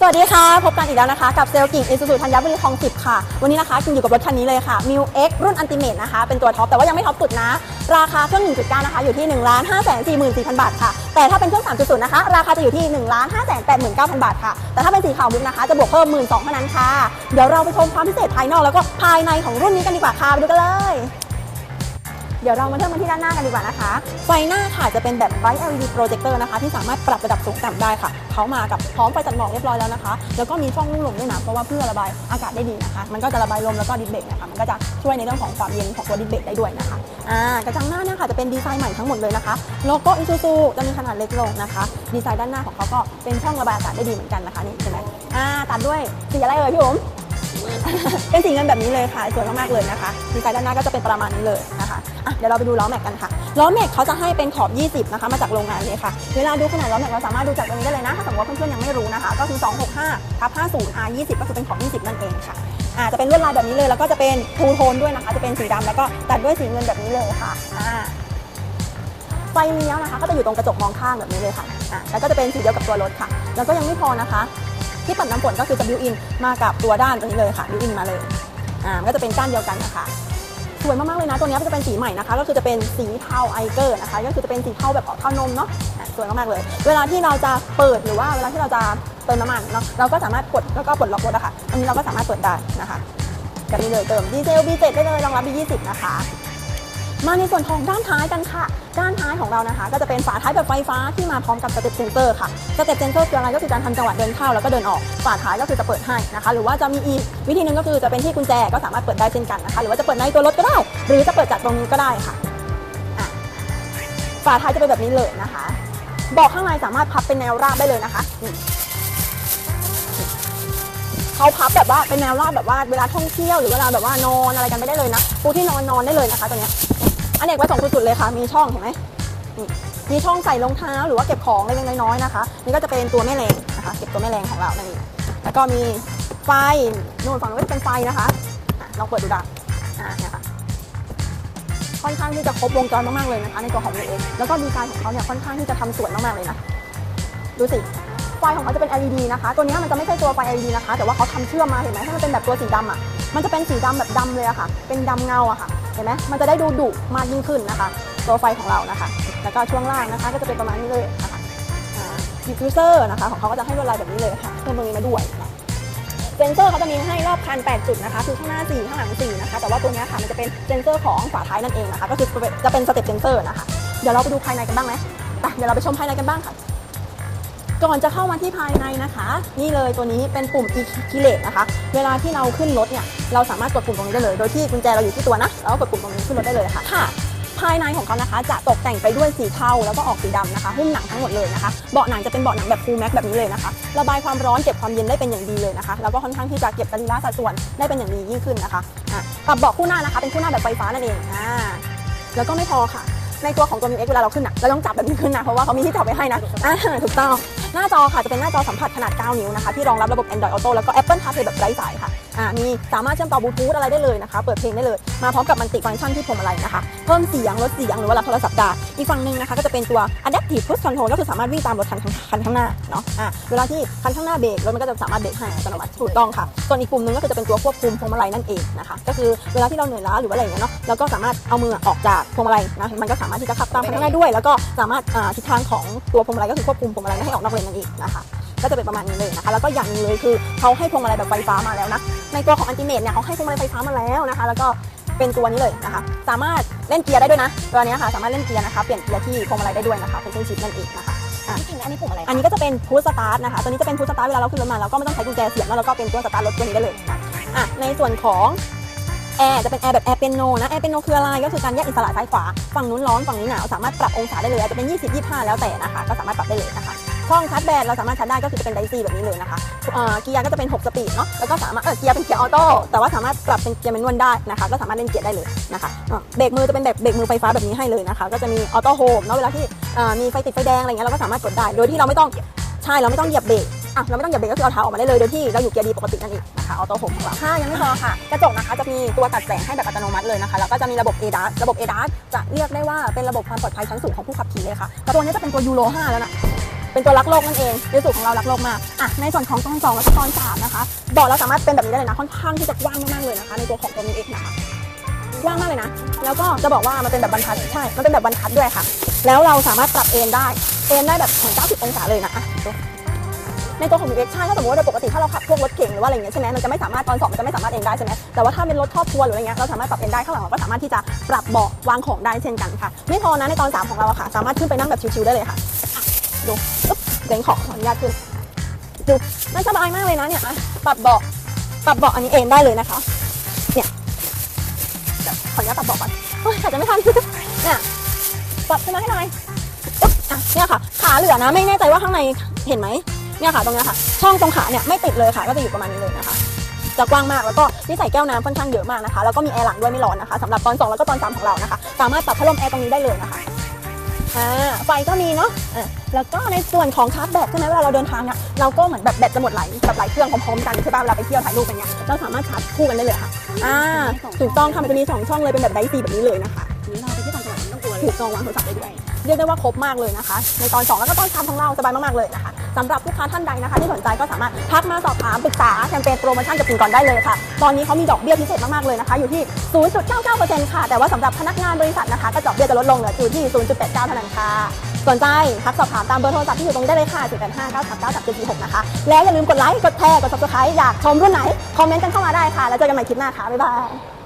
สวัสดีค่ะ พบกันอีกแล้วนะคะ กับเซลกิ่งอิสุสุธัญบุรีคลองสิบค่ะ วันนี้นะคะกิ่งอยู่กับรถคันนี้เลยค่ะ m ิว X รุ่นอันติเม e นะคะ เป็นตัวท็อป แต่ว่ายังไม่ท็อปสุดนะ ราคาเครื่อง 1.9 นะคะ อยู่ที่ 1 5 4 4 4 0 0 0 บาทค่ะ แต่ถ้าเป็นเครื่อง 3.0 นะคะ ราคาจะอยู่ที่ 1 5 8 9 0 0 0 บาทค่ะ แต่ถ้าเป็นสีขาวมุกนะคะ จะบวกเพิ่ม 1 2 0 0 0เท่านั้นค่ะ เดี๋ยวเราไปชมความพิเศษภายนอกแล้วก็ภายในของรุ่นนี้กันดีกว่าค่ะไปดูกันเลย เดี๋ยวเรามาเริ่มกันที่ด้านหน้ากันดีกว่านะคะ ไฟหน้าค่ะจะเป็นแบบ Bright LED projector นะคะ ที่สามารถปรับระดับสูงต่ำได้ค่ะ เขามากับพร้อมไฟตัดหมอกเรียบร้อยแล้วนะคะ แล้วก็มีช่องลูกลมด้วยนะเพราะว่าเพื่อระบายอากาศได้ดีนะคะ มันก็จะระบายลมแล้วก็ดิสเบรกนะคะ มันก็จะช่วยในเรื่องของความเย็นของตัวดิสเบรกได้ด้วยนะคะอ่ากระจังหน้าเนี่ยค่ะจะเป็นดีไซน์ใหม่ทั้งหมดเลยนะคะ โลโก้อิซูซูจะมีขนาดเล็กลงนะคะ ดีไซน์ด้านหน้าของเขาก็เป็นช่องระบายอากาศได้ดีเหมือนกันนะคะนี่เห็นไหมอ่าตัดด้วยสีอะไรเอ่ยพี่ผมเป็นสีเงินแบบนี้เลยค่ะสวยมากๆเลยนะคะดีไซน์ด้านหน้าก็จะเป็นประมาณนี้เลยนะคะ อะเดี๋ยวเราไปดูล้อแม็กกันค่ะ ล้อแม็กเขาจะให้เป็นขอบ 20 นะคะมาจากโรงงานเลยค่ะ เวลาดูขนาดล้อแม็กเราสามารถดูจากตรงนี้ได้เลยนะ ถ้าสมมติว่าเพื่อนๆยังไม่รู้นะคะ ก็คือ 265ทับ50 R 20 ก็คือเป็นขอบ 20 นั่นเองค่ะอ่าจะเป็นลวดลายแบบนี้เลย แล้วก็จะเป็นทูโทนด้วยนะคะ จะเป็นสีดำแล้วก็ตัดด้วยสีเงินแบบนี้เลยค่ะอ่าไฟเลี้ยวนะคะ ก็จะอยู่ตรงกระจกมองข้างแบบนี้เลยค่ะอ่าแล้วก็จะเป็นสีเดียวกับตัวรถค่ะ แล้วก็ยังไม่พอนะคะ ที่ปัดน้ำฝนก็คือจะบิวอินมากับตัวด้านตัวนี้เลยค่ะบิวอินมาเลยอ่าก็จะเป็นก้านเดียวกันนะคะ สวยมากๆเลยนะ ตัวนี้จะเป็นสีใหม่นะคะ ก็คือจะเป็นสีเทาไอเกอร์นะคะ ก็คือจะเป็นสีเทาแบบออกเทานมเนาะสวยมากๆเลย เวลาที่เราจะเปิดหรือว่าเวลาที่เราจะเติมน้ำมันเนาะ เราก็สามารถกดแล้วก็ปลดล็อกรถอะค่ะ อันนี้เราก็สามารถเปิดได้นะคะ กับนี้เลยเติมดีเซล B7 ได้เลยรองรับ B20 นะคะ มาในส่วนของด้านท้ายกันค่ะ ด้านท้ายของเรานะคะ ก็จะเป็นฝาท้ายแบบไฟฟ้าที่มาพร้อมกับสเต็ปเซนเซอร์ค่ะสเต็ปเซนเซอร์คืออะไรก็คือการทำจังหวะเดินเข้าแล้วก็เดินออก ฝาท้ายก็คือจะเปิดให้นะคะ หรือว่าจะมีอีกวิธีหนึ่งก็คือจะเป็นที่กุญแจก็สามารถเปิดได้เช่นกันนะคะ หรือว่าจะเปิดในตัวรถก็ได้ หรือจะเปิดจากตรงนี้ก็ได้ค่ะฝาท้ายจะเป็นแบบนี้เลยนะคะบอกข้างในสามารถพับเป็นแนวราบได้เลยนะคะเขาพับแบบว่าเป็นแนวราบแบบว่าเวลาท่องเที่ยวหรือเวลาแบบว่านอนอะไรกันไม่ได้เลยนะปูที่นอนนอนได้เลยนะคะตัวเนี้ย อันเอกไว้สองสุดๆเลยค่ะ มีช่องเห็นไหมมีช่องใส่รองเท้าหรือว่าเก็บของเล็กๆน้อยๆนะคะ นี่ก็จะเป็นตัวแม่แรงนะคะ เก็บตัวแม่แรงของเรานั่นเองแล้วก็มีไฟนู่นฝั่งนู้นเป็นไฟนะคะลองเปิดดูด้อ่าเนี่ยค่ะค่อนข้างที่จะครบวงจรมากๆเลยนะคะในตัวของ v อแล้วก็ดีไซน์ของเขาเนี่ยค่อนข้างที่จะทำสวยมากๆเลยนะดูสิไฟของเขาจะเป็น LED นะคะ ตัวนี้มันจะไม่ใช่ตัวไฟ LED นะคะ แต่ว่าเขาทำเชื่อมมาเห็นไหมถ้ามันเป็นแบบตัวสีดำอะ มันจะเป็นสีดำแบบดำเลยอะค่ะ เป็นดำเงาอะค่ะ ห็นไหมมันจะได้ดูดุมากยิ่งขึ้นนะคะ ตัวไฟของเรานะคะ แล้วก็ช่วงล่างนะคะ ก็จะเป็นประมาณนี้เลยนะคะดิฟฟิวเซอร์นะคะของเขาก็จะให้ลวดลายแบบนี้เลยค่ะเพิ่มตรงนี้มาด้วยเซนเซอร์เขาจะมีให้รอบคัน 8 จุดนะคะคือข้างหน้า 4 ข้างหลัง 4 นะคะ แต่ว่าตัวนี้ค่ะมันจะเป็นเซนเซอร์ของฝาท้ายนั่นเองนะคะ ก็คือจะเป็นสเต็ปเซนเซอร์นะคะ เดี๋ยวเราไปดูภายในกันบ้างไหมไปเดี๋ยวเราไปชมภายในกันบ้างค่ะ ก่อนจะเข้ามาที่ภายในนะคะ นี่เลยตัวนี้เป็นปุ่ม e k i l e นะคะ เวลาที่เราขึ้นรถเนี่ยเราสามารถกดปุ่มตรงนี้ได้เลย โดยที่กุญแจเราอยู่ที่ตัวนะแล้วก็กดปุ่มตรงนี้ขึ้นรถได้เลยค่ะค่ะ ภายในของเขานะคะ จะตกแต่งไปด้วยสีเทาแล้วก็ออกสีดำนะคะหุ้มหนังทั้งหมดเลยนะคะเบาะหนังจะเป็นเบาะหนังแบบฟูลแม็กแบบนี้เลยนะคะระบายความร้อนเก็บความเย็นได้เป็นอย่างดีเลยนะคะแล้วก็ค่อนข้างที่จะเก็บสรีระสัดส่วนได้เป็นอย่างดียิ่งขึ้นนะคะอะปรับเบาะคู่หน้านะคะเป็นคู่หน้าแบบไฟฟ้านั่นเองอ่าแล้วก็ไม่พอค่ะในตัวของตัว m ิวเอ็กเวลาเราขึ้นนะเราต้องจับแบบนี้ขึ้นนะเพราะว่าเขามีที่จับไว้ให้นะอ่าถูกต้อง หน้าจอค่ะจะเป็นหน้าจอสัมผัสขนาด 9 นิ้วนะคะที่รองรับระบบ Android Auto แล้วก็ Apple CarPlay แบบไร้สายค่ะอ่ามีสามารถเชื่อมต่อบลูทูธอะไรได้เลยนะคะเปิดเพลงได้เลยมาพร้อมกับมันติฟังก์ชันที่พวงมาลัยนะคะเพิ่มเสียงลดเสียงหรือว่ารับโทรศัพท์ได้อีกฝั่งหนึ่งนะคะก็จะเป็นตัว Adaptive Cruise Control ก็คือสามารถวิ่งตามรถคันข้างคันข้างหน้าเนาะอ่าเวลาที่คันข้างหน้าเบรกรถมันก็จะสามารถเบรกให้อัตโนมัติถูกต้องค่ะส่วนอีกปุ่มหนึงก็คือจะเป็นตัวควบคุมพวงมาลัยนั่นเองนะคะก็คือเวลาที่เราเหนื่อยล้าหรือว่าอะไรอย่างเงี้ยเนาะเราก็สามารถเอามือออกจากพวงมาลัยนะมันก็สามารถที่จะขับตามคันข้างหน้าด้วย แล้วก็สามารถอ่าทิศทางของตัวพวงมาลัยก็คือควบคุมพวงมาลัยไม่ให้ออกนอกเลนนั่นเองนะคะก็จะเป็นประมาณนี้เลยนะคะแล้วก็อย่างหนึงเลยคือเขาให้พวงมาลัยแบบไฟฟ้ามาแล้วนะในตัวของอันติเมทเนี่ยเขาให้พวงมาลัยไฟฟ้ามาแล้วนะคะ แล้วก็เป็นตัวนี้เลยนะคะสามารถเล่นเกียร์ได้ด้วยนะตัวเนี้ยค่ะสามารถเล่นเกียร์นะคะเปลี่ยนเกียร์ที่พวงมาลัยได้ด้วยนะคะเป็นเครื่องชิปนั่นเองนะคะจริงๆอันนี้ปุ่มอะไรอันนี้ก็จะเป็นพุชสตาร์ทนะคะตัวนี้จะเป็นพุชสตาร์ทเวลาเราขึ้นรถมาเราก็ไม่ต้องใช้กุญแจเสียบแล้วเราก็เป็นตัวสตาร์ทรถตัวนี้ได้เลยนะอะในส่วนของแอร์จะเป็นแอร์แบบแอร์เปียโนนะแอร์เปียโนคืออะไรก็คือการแยกอิสระซ้ายขวาฝั่งนู้นร้อนฝั่งนี้หนาวสามารถปรับองศาได้เลยอาจจะเป็น 20 25 แล้วแต่นะคะ ก็สามารถปรับได้เลยนะคะ ช่องชาร์จแบตเราสามารถชาร์จได้ก็คือจะเป็นไดซีแบบนี้เลยนะคะเออเกียร์ก็จะเป็น 6 สปีดเนาะแล้วก็สามารถเออเกียร์เป็นเกียร์ออโต้แต่ว่าสามารถปรับเป็นเกียร์แมนนวลได้นะคะ ก็สามารถเล่นเกียร์ได้เลยนะคะเบรกมือจะเป็นแบบเบรกมือไฟฟ้าแบบนี้ให้เลยนะคะ ก็จะมีออโต้โฮมเนาะเวลาที่เออมีไฟติดไฟแดงอะไรเงี้ยเราก็สามารถกดได้ โดยที่เราไม่ต้องใช่เราไม่ต้องเหยียบเบรกอะเราไม่ต้องเหยียบเบรกก็คือเอาเท้าออกมาได้เลยโดยที่เราอยู่เกียร์ดีปกตินั่นเองนะคะออโต้โฮมของเราค่ะยังไม่พอค่ะ กระจกนะคะจะมีตัวตัดแสงให้แบบอัตโนมัติเลยนะคะแล้วก็จะมีระบบ ADAS ระบบ ADAS จะเรียกได้ว่าเป็นระบบความปลอดภัยชั้นสูงของผู้ขับขี่เลยค่ะต่ตัวนี้จะเป็นตัวยูโร5แล้วนะ เป็นตัวรักโลกนั่นเองในสูตรของเรารักโลกมากอะในส่วนของตอนสองและตอนสามนะคะเบาะเราสามารถเป็นแบบนี้ได้เลยนะค่อนข้างที่จะกว้างมากๆเลยนะคะ ในตัวของตัวนี้เองนะคะกว้างมากเลยนะ แล้วก็จะบอกว่ามันเป็นแบบบรรทัดใช่ มันเป็นแบบบรรทัดด้วยค่ะ แล้วเราสามารถปรับเอนได้ เอนได้แบบถึง90 องศาเลยนะอะในตัวของ UX ใช่ถ้าสมมติว่าโดยปกติถ้าเราขับพวกรถเก่งหรือว่าอะไรอย่างเงี้ยใช่ไหมมันจะไม่สามารถตอนสองมันจะไม่สามารถเอนได้ใช่ไหมแต่ว่าถ้าเป็นรถครอบครัวหรืออะไรเงี้ยเราสามารถปรับเอนได้ข้างหลังเราก็สามารถที่จะปรับเบาะวางของได้เช่นกันค่ะ ไม่พอนะในตอนสามของเราอะค่ะ สามารถขึ้นไปนั่งแบบชิวๆได้เลยค่ะ ดูเดี๋ยวขอขออนุญาตขึ้นดูน่าสบายมากเลยนะเนี่ยอะปรับเบาะปรับเบาะอันนี้เองได้เลยนะคะ เนี่ยขออนุญาตปรับเบาะก่อนโอ้ยอาจจะไม่ทันเนี่ยปรับขึ้นมาให้หน่อยอึ๊บอะเนี่ยค่ะขาเหลือนะ ไม่แน่ใจว่าข้างในเห็นไหมเนี่ยค่ะตรงนี้ค่ะ ช่องตรงขาเนี่ยไม่ติดเลยค่ะ ก็จะอยู่ประมาณนี้เลยนะคะจะกว้างมากแล้วก็นี่ใส่แก้วน้ำค่อนข้างเยอะมากนะคะ แล้วก็มีแอร์หลังด้วยไม่ร้อนนะคะสำหรับตอนสองแล้วก็ตอนสามของเรานะคะ สามารถปรับพัดลมแอร์ตรงนี้ได้เลยนะคะ อ่าไฟก็มีเนาะอะแล้วก็ในส่วนของชาร์จแบตใช่ไหมเวลาเราเดินทางเนี่ยเราก็เหมือนแบบแบตจะหมดหลายแบบหลายเครื่องพร้อมๆกันใช่ป่ะเวลาไปเที่ยวถ่ายรูปอย่างเงี้ยเราสามารถชาร์จคู่กันได้เลยค่ะอ่าถูกต้องค่ะมันจะมีสองช่องเลยเป็นแบบไดซีแบบนี้เลยนะคะ นี่เราไปที่ต่างจังหวัดไม่ต้องกลัวเลย ถูกต้องวางโทรศัพท์ได้ด้วย เรียกได้ว่าครบมากเลยนะคะ ในตอน 2 แล้วก็ตอน3ของเราสบายมากๆเลยนะคะสำหรับลูกค้าท่านใดนะคะ ที่สนใจก็สามารถทักมาสอบถามปรึกษาแคมเปญโปรโมชั่นกับคุณก่อนได้เลยค่ะ ตอนนี้เขามีดอกเบี้ยพิเศษมากๆเลยนะคะ อยู่ที่ 0.99%ค่ะ แต่ว่าสำหรับพนักงานบริษัทนะคะก็ดอกเบี้ยจะลดลงเหลืออยู่ที่ 0.89 เท่านั้นค่ะสนใจทักสอบถามตามเบอร์โทรศัพท์ที่อยู่ตรงนี้ได้เลยค่ะ 0859393746นะคะ แล้วอย่าลืมกดไลค์ กดแชร์ กด subscribe อยากชมรุ่นไหน คอมเมนต์กันเข้ามาได้ค่ะ แล้วเจอกันใหม่คลิปหน้าค่ะ บ๊ายบาย